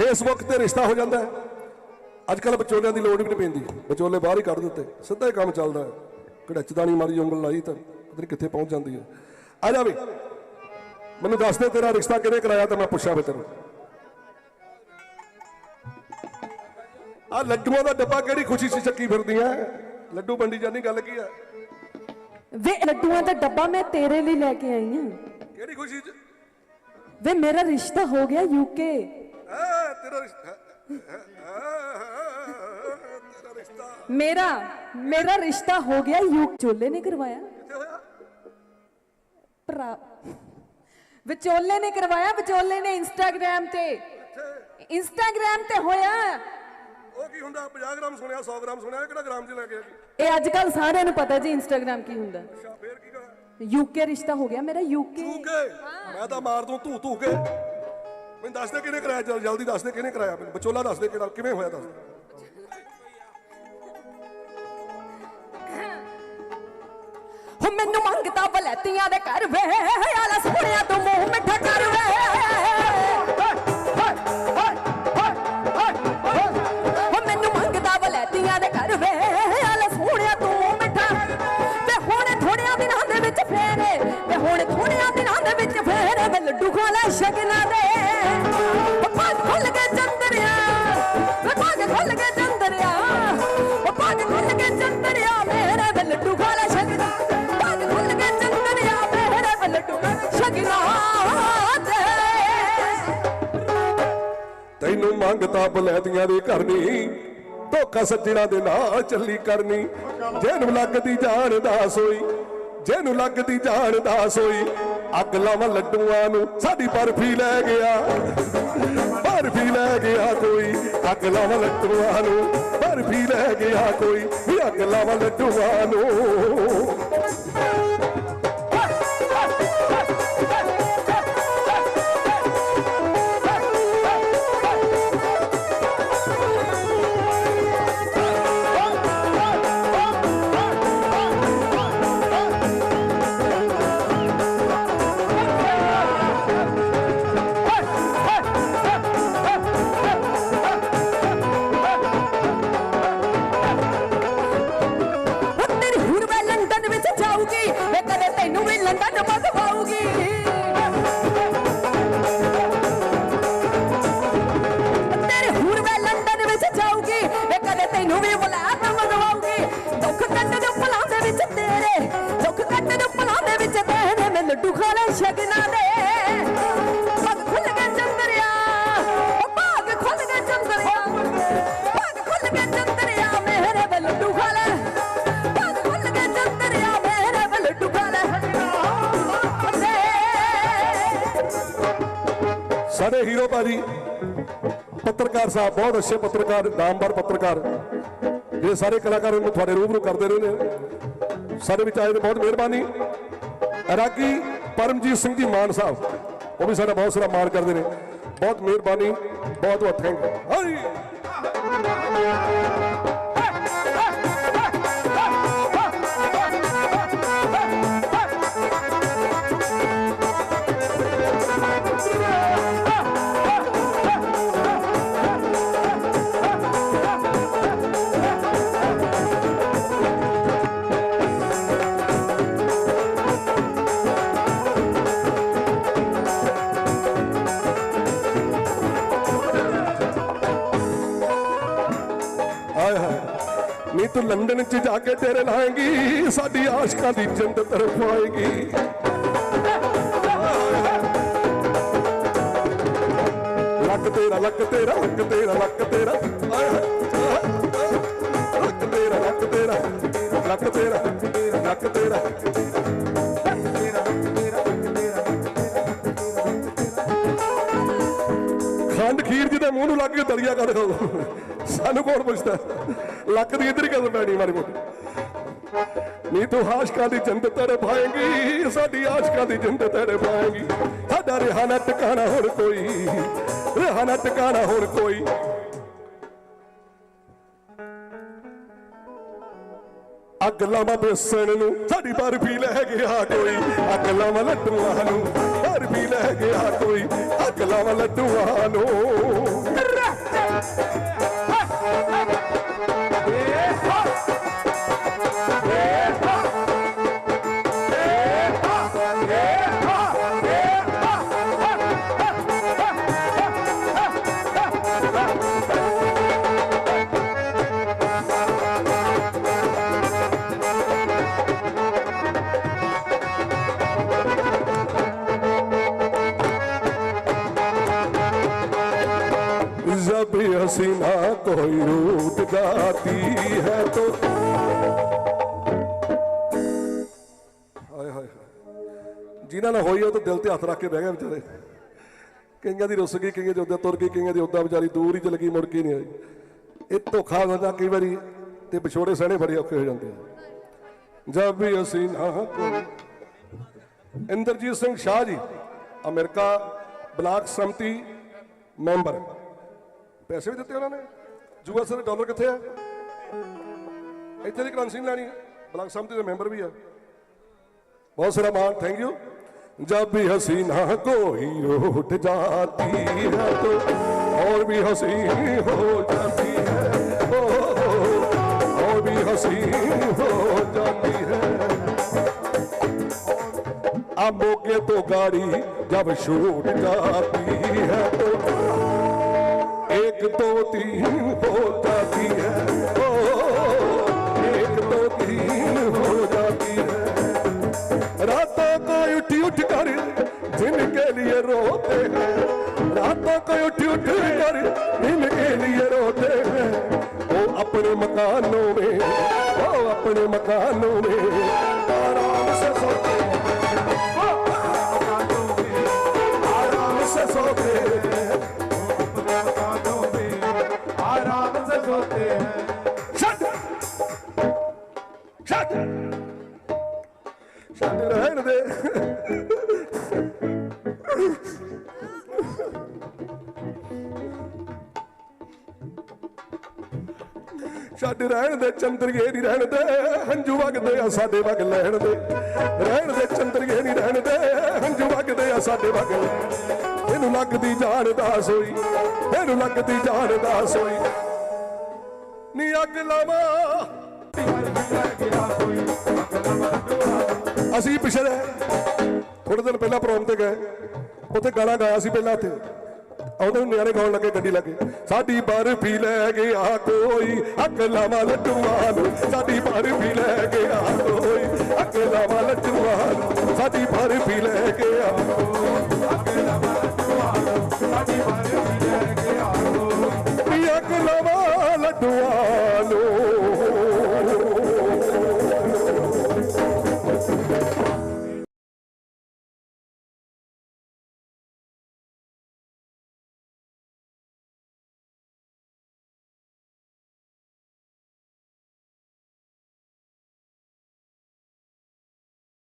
Facebook ਤੇ ਰਿਸ਼ਤਾ ਹੋ ਜਾਂਦਾ ਹੈ। ਅੱਜ ਕੱਲ ਵਿਚੋਲਿਆਂ ਦੀ ਲੋੜ ਵੀ ਨਹੀਂ ਪੈਂਦੀ। ਵਿਚੋਲੇ ਬਾਹਰ ਹੀ ਕੱਢ ਦਿੱਤੇ ਸਿੱਧਾ ਹੀ ਕੰਮ ਚੱਲਦਾ ਹੈ। ਘੜਚਦਾਨੀ ਮਾਰੀ ਉਂਗਲ ਲਾਈ ਤਾਂ ਪਤਾ ਨਹੀਂ ਕਿੱਥੇ ਪਹੁੰਚ ਜਾਂਦੀ ਹੈ। ਆ ਜਾ ਵੀ। ਮੈਨੂੰ ਦੱਸ ਦੇ ਤੇਰਾ ਰਿਸ਼ਤਾ ਕਿਹਨੇ ਕਰਾਇਆ ਤਾਂ ਮੈਂ ਪੁੱਛਾਂ ਵੀ ਤੈਨੂੰ। ਆ ਲੱਡੂਆਂ ਦਾ ਡੱਬਾ ਕਿਹੜੀ ਖੁਸ਼ੀ ਸੀ ਚੱਕੀ ਫਿਰਦੀਆਂ ਲੱਡੂ ਵੰਡੀ ਜਾਨੀ ਗੱਲ ਕੀ ਹੈ? ਵੇ ਲੱਡੂਆਂ ਦਾ ਡੱਬਾ ਮੈਂ ਤੇਰੇ ਲਈ ਲੈ ਕੇ ਆਈ ਹਾਂ। ਕਿਹੜੀ ਖੁਸ਼ੀ ਚ? ਵੇ ਮੇਰਾ ਰਿਸ਼ਤਾ ਹੋ ਗਿਆ ਯੂਕੇ ਤੇਰਾ ਰਿਸ਼ਤਾ ਤੇਰਾ ਰਿਸ਼ਤਾ ਮੇਰਾ ਮੇਰਾ ਰਿਸ਼ਤਾ ਹੋ ਗਿਆ ਯੂਕੇ ਚੋਲੇ ਨੇ ਕਰਵਾਇਆ ਕਿੱਥੇ ਹੋਇਆ ਭਰਾ ਵਿਚੋਲੇ ਨੇ ਕਰਵਾਇਆ ਵਿਚੋਲੇ ਨੇ ਇੰਸਟਾਗ੍ਰam ਤੇ ਇੰਸਟਾਗ੍ਰam ਤੇ ਹੋਇਆ ਉਹ ਕੀ ਹੁੰਦਾ 50 ਗ੍ਰਾਮ ਸੁਣਿਆ 100 ਗ੍ਰਾਮ ਸੁਣਿਆ ਇਹ ਕਿਹੜਾ ਗ੍ਰਾਮ ਚ ਲੈ ਕੇ ਆ ਜੀ ਇਹ ਅੱਜ ਕੱਲ ਸਾਰਿਆਂ ਨੂੰ ਪਤਾ ਜੀ ਇੰਸਟਾਗ੍ਰam ਕੀ ਹੁੰਦਾ ਅੱਛਾ ਫੇਰ ਕੀ ਕਰਾਂ ਯੂਕੇ ਰਿਸ਼ਤਾ ਹੋ ਗਿਆ ਮੇਰਾ ਯੂਕੇ ਤੂੰ ਕੇ ਮੈਂ ਤਾਂ ਮਾਰ ਦੂੰ ਤੂੰ ਤੂੰ ਕੇ ਮੈਨੂੰ ਦੱਸ ਦੇ ਕਿਹਨੇ ਕਰਾਇਆ? ਜਲ- ਜਲਦੀ ਦੱਸ ਦੇ ਕਿਹਨੇ ਕਰਾਇਆ ਮੈਨੂੰ? ਵਿਚੋਲਾ ਦੱਸ ਦੇ ਕਿਹੜਾ, ਕਿਵੇਂ ਹੋਇਆ ਦੱਸ ਦੇ। ਹੋ ਮੈਨੂੰ ਮੰਗਦਾ ਬਲੈਤੀਆਂ ਦੇ ਘਰ ਵੇ ਆਲਾ ਸੋਹਣਿਆ ਤੂੰ ਮੂੰਹ ਮਿੱਠਾ ਕਰ ਵੇ। ਤੈਨੂੰ ਬਲੈਦੀਆਂ ਦੇ ਘਰ ਧੋਖਾ ਸੱਜਣਾ ਦੇ ਨਾਲ ਚੱਲੀ ਕਰਨੀ। ਜਿਹਨੂੰ ਲੱਗਦੀ ਜਾਣ ਦਾ ਸੋਈ, ਜਿਹਨੂੰ ਲੱਗਦੀ ਜਾਣ ਦਾ ਸੋਈ, ਅੱਗ ਲਾਵਾਂ ਲੱਡੂਆਂ ਨੂੰ, ਸਾਡੀ ਬਰਫੀ ਲੈ ਗਿਆ। ਬਰਫੀ ਲੈ ਗਿਆ ਕੋਈ, ਅੱਗ ਲਾਵਾਂ ਲੱਡੂਆਂ ਨੂੰ, ਬਰਫੀ ਲੈ ਗਿਆ ਕੋਈ, ਵੀ ਅੱਗ ਲਾਵਾਂ ਲੱਡੂਆਂ ਨੂੰ। ਮੈਂ ਲੱਡੂ ਖਾ ਲੈ ਸ਼ਗਨਾਂ ਦੇ ਸਾਡੇ ਹੀਰੋ ਭਾਜੀ, ਪੱਤਰਕਾਰ ਸਾਹਿਬ, ਬਹੁਤ ਅੱਛੇ ਪੱਤਰਕਾਰ ਨਾਮਵਰ ਪੱਤਰਕਾਰ। ਜਿਹੜੇ ਸਾਰੇ ਕਲਾਕਾਰ ਨੂੰ ਤੁਹਾਡੇ ਰੂਬਰੂ ਕਰਦੇ ਰਹੇ ਨੇ। ਸਾਡੇ ਵਿੱਚ ਆਏ ਨੇ ਬਹੁਤ ਮਿਹਰਬਾਨੀ। ਰਾਗੀ ਪਰਮਜੀਤ ਸਿੰਘ ਜੀ ਮਾਨ ਸਾਹਿਬ, ਉਹ ਵੀ ਸਾਡਾ ਬਹੁਤ ਸਾਰਾ ਮਾਣ ਕਰਦੇ ਨੇ। ਬਹੁਤ ਮਿਹਰਬਾਨੀ, ਬਹੁਤ ਬਹੁਤ ਥੈਂਕ ਯੂ ਹਾਂਜੀ ਤੂੰ ਲੰਡਨ ਚ ਜਾ ਕੇ ਤੇਰੇ ਲਾਏਗੀ ਸਾਡੀ ਆਸ਼ਕਾਂ ਦੀ ਜਿੰਦ ਤਰਫ ਆਏਗੀ। ਲੱਕ ਤੇਰਾ ਲੱਕ ਤੇਰਾ ਲੱਕ ਤੇਰਾ ਲੱਕ ਤੇਰਾ। ਆਏ ਹਾਏ ਲੱਕ ਤੇਰਾ ਲੱਕ ਤੇਰਾ ਲੱਕ ਤੇਰਾ ਲੱਕ ਤੇਰਾ। ਖੰਡ ਖੀਰ ਜਿਹਦੇ ਮੂੰਹ ਨੂੰ ਲੱਗ ਕੇ ਦਲੀਆ ਕਰ ਖਾਓ ਸਾਨੂੰ ਕੌਣ ਪੁੱਛਦਾ? ਲੱਕ ਦੀ ਇਧਰ ਹੀ ਕਦੋਂ ਪੈਣੀ ਮਾਰੀ ਮੋਟੀ। ਨੀ ਤੂੰ ਆਸ਼ਕਾਂ ਦੀ ਜਿੰਦ ਤੜ ਪਾਏਗੀ, ਸਾਡੀ ਆਸ਼ਕਾਂ ਦੀ ਜਿੰਦ ਤੜ ਪਾਏਗੀ। ਸਾਡਾ ਰਿਹਾ ਨਾ ਟਿਕਾਣਾ ਹੋਰ ਕੋਈ ਰਿਹਾ ਟਿਕਾਣਾ ਹੋਰ ਕੋਈ। ਅੱਗ ਲਾਵਾਂ ਬੇਸਣ ਨੂੰ। ਸਾਡੀ ਬਰਫੀ ਲੈ ਗਿਆ ਕੋਈ ਅੱਗ ਲਾਵਾਂ ਲੱਡੂਆਂ ਨੂੰ। ਬਰਫੀ ਲੈ ਗਿਆ ਕੋਈ ਅੱਗ ਲਾਵਾਂ ਲੱਡੂਆਂ ਨੂੰ। जब हसीना कोई रूठ जाती है तो ਹਾਏ ਹਾਏ ਹਾਏ। ਜਿਨ੍ਹਾਂ ਨਾਲ ਹੋਈ ਉਹ ਤਾਂ ਦਿਲ ਤੇ ਹੱਥ ਰੱਖ ਕੇ ਬਹਿ ਗਏ ਵਿਚਾਰੇ ਕਈਆਂ ਦੀ ਰੁੱਸ ਗਈ ਕਈਆਂ ਦੀ ਉਦਾਂ ਤੁਰ ਗਈ ਕਈਆਂ ਦੀ ਉਦਾਂ ਵਿਚਾਰੀ ਦੂਰ ਹੀ ਚਲ ਗਈ ਮੁੜ ਕੇ ਨਹੀਂ ਆਈ ਇਹ ਧੋਖਾ ਹੁੰਦਾ ਕਈ ਵਾਰੀ ਤੇ ਵਿਛੋੜੇ ਸਹਿਣੇ ਬੜੇ ਔਖੇ ਹੋ ਜਾਂਦੇ ਆ ਜਦ ਵੀ ਅਸੀਂ ਨਾ ਕੋਈ ਇੰਦਰਜੀਤ ਸਿੰਘ ਸ਼ਾਹ ਜੀ ਅਮਰੀਕਾ ਬਲਾਕ ਸੰਮਤੀ ਮੈਂਬਰ ਪੈਸੇ ਵੀ ਦਿੱਤੇ ਉਹਨਾਂ ਨੇ ਯੂਐਸ ਦੇ ਡਾਲਰ ਕਿੱਥੇ ਆ ਇੱਥੇ ਦੀ ਕਰੰਸੀ ਨਹੀਂ ਲੈਣੀ ਬਲਾਕ ਸੰਮਤੀ ਦੇ ਮੈਂਬਰ ਵੀ ਆ बहुत सारा मान थैंक यू जब भी हसीना कोई रूठ जाती है तो और भी हसीन हो जाती है ओ, और भी हसीन हो जाती है अब मौके तो गाड़ी जब छूट जाती है तो एक दो तीन हो जाती है। ओ, एक दो तीन हो जाती है। रातों को उठी उठ कर जिनके लिए रोते हैं। रातों को उठी उठ कर जिनके लिए रोते हैं। वो अपने मकानों में वो अपने मकानों में। आराम से सोते हैं। Shut! Shut ਰਹਿਣ ਦੇ ਛੱਡ ਰਹਿਣ ਦੇ ਚੰਦਰਗੇ ਰਹਿਣ ਦੇ ਹੰਝੂ ਵਗਦੇ ਆ ਸਾਡੇ ਵਗ ਲੈਣ ਦੇ ਰਹਿਣ ਦੇ ਚੰਦਰਗੇ ਨਹੀਂ ਰਹਿਣ ਦੇ ਹੰਝੂ ਵਗਦੇ ਆ ਸਾਡੇ ਵਗ ਲੈਣ ਇਹਨੂੰ ਲੱਗਦੀ ਜਾਣ ਦਾ ਸੋਈ ਇਹਨੂੰ ਲੱਗਦੀ ਜਾਣ ਦਾ ਸੋਈ ਨੀ ਅੱਗ ਲਾਵਾ। ਅਸੀਂ ਪਿਛਲੇ ਥੋੜੇ ਦਿਨ ਪਹਿਲਾਂ ਪ੍ਰੋਗਰਾਮ ਤੇ ਗਏ, ਉੱਥੇ ਗਾਣਾ ਗਾਇਆ ਸੀ ਪਹਿਲਾਂ ਇੱਥੇ ਆਉਂਦੇ ਨਿਆਣੇ ਗਾਉਣ ਲੱਗੇ, ਗੱਡੀ ਲੱਗੇ। ਸਾਡੀ ਬਰਫੀ ਲੈ ਗਿਆ ਕੋਈ, ਅਕਲਾ ਵਾਲ ਲੱਟੂਆਂ ਨੂੰ। ਸਾਡੀ ਬਰਫੀ ਲੈ ਗਿਆ ਕੋਈ ਅੱਕ ਵਾਲ ਲੱਟੂਆਂ ਨੂੰ। ਸਾਡੀ ਬਰਫੀ ਲੈ ਗਿਆ ਅਕਲਾ ਵਾਲ ਲੱਟੂਆਂ ਨੂੰ। ਸਾਡੀ ਬਰਫੀ